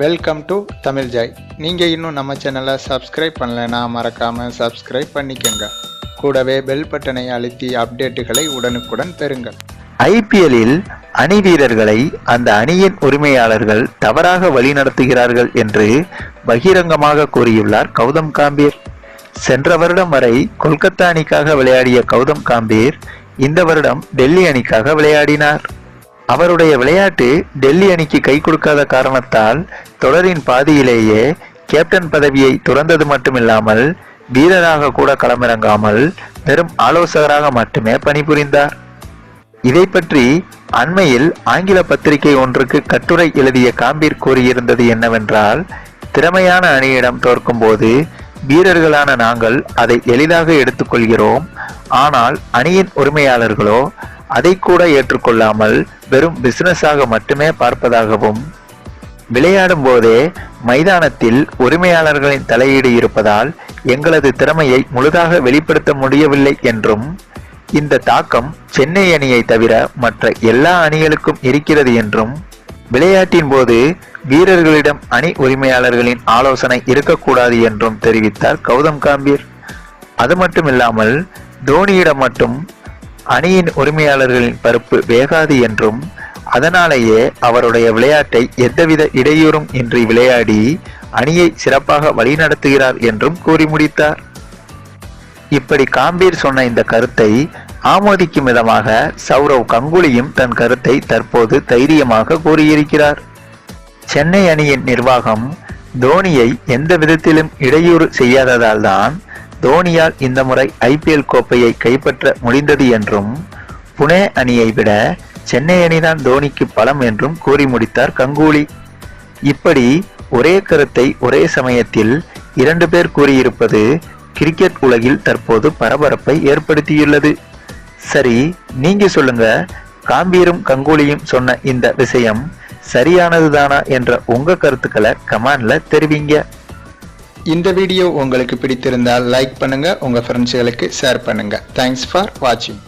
Welcome to Tamil Joy நீங்கள் இன்னும் நம்ம சேனலை சப்ஸ்கிரைப் பண்ணலைன்னா மறக்காமல் சப்ஸ்கிரைப் பண்ணிக்கோங்க. கூடவே பெல் பட்டனை அழுத்தி அப்டேட்டுகளை உடனுக்குடன் பெறுங்கள். ஐபிஎல்லில் அணி வீரர்களை அந்த அணியின் உரிமையாளர்கள் தவறாக வழிநடத்துகிறார்கள் என்று பகிரங்கமாக கூறியுள்ளார் கௌதம் காம்பீர். சென்ற வருடம் வரை கொல்கத்தா அணிக்காக விளையாடிய கௌதம் காம்பீர் இந்த வருடம் டெல்லி அணிக்காக விளையாடினார். அவருடைய விளையாட்டு டெல்லி அணிக்கு கை கொடுக்காத காரணத்தால் தொடரின் பாதியிலேயே கேப்டன் பதவியை துறந்தது மட்டுமில்லாமல் வீரராக கூட களமிறங்காமல் வெறும் ஆலோசகராக மட்டுமே பணிபுரிந்தார். இதை பற்றி அண்மையில் ஆங்கில பத்திரிகை ஒன்றுக்கு கட்டுரை எழுதிய காம்பீர் கூறியிருந்தது என்னவென்றால் திறமையான அணியிடம் தோற்கும்போது வீரர்களான நாங்கள் அதை எளிதாக எடுத்துக்கொள்கிறோம். ஆனால் அணியின் உரிமையாளர்களோ அதை கூட ஏற்றுக்கொள்ளாமல் வெறும் பிசினஸாக மட்டுமே பார்ப்பதாகவும் விளையாடும் போதே மைதானத்தில் உரிமையாளர்களின் தலையீடு இருப்பதால் எங்களது திறமையை முழுதாக வெளிப்படுத்த முடியவில்லை என்றும் இந்த தாக்கம் சென்னை அணியை தவிர மற்ற எல்லா அணிகளுக்கும் இருக்கிறது என்றும் விளையாட்டின் போது வீரர்களிடம் அணி உரிமையாளர்களின் ஆலோசனை இருக்கக்கூடாது என்றும் தெரிவித்தார் கௌதம் காம்பீர். அது மட்டுமில்லாமல் தோனியிடம் மட்டும் அணியின் உரிமையாளர்களின் பருப்பு வேகாது என்றும் அதனாலேயே அவருடைய விளையாட்டை எந்தவித இடையூறும் இன்றி விளையாடி அணியை சிறப்பாக வழிநடத்துகிறார் என்றும் கூறி முடித்தார். இப்படி காம்பீர் சொன்ன இந்த கருத்தை ஆமோதிக்கும் விதமாக சௌரவ் கங்குலியும் தன் கருத்தை தற்போது தைரியமாக கூறியிருக்கிறார். சென்னை அணியின் நிர்வாகம் தோனியை எந்த விதத்திலும் இடையூறு செய்யாததால் தான் தோனியால் இந்த முறை ஐபிஎல் கோப்பையை கைப்பற்ற முடிந்தது என்றும் புனே அணியை விட சென்னை அணிதான் தோனிக்கு பலம் என்றும் கூறி முடித்தார் கங்கூலி. இப்படி ஒரே கருத்தை ஒரே சமயத்தில் இரண்டு பேர் கூறியிருப்பது கிரிக்கெட் உலகில் தற்போது பரபரப்பை ஏற்படுத்தியுள்ளது. சரி நீங்க சொல்லுங்க காம்பீரும் கங்கூலியும் சொன்ன இந்த விஷயம் சரியானதுதானா என்ற உங்க கருத்துக்களை கமான்ல தெரிவிங்க. இந்த வீடியோ உங்களுக்கு பிடித்திருந்தால் லைக் பண்ணுங்கள் உங்கள் ஃப்ரெண்ட்ஸுகளுக்கு ஷேர் பண்ணுங்கள் தேங்க்ஸ் ஃபார் வாட்சிங்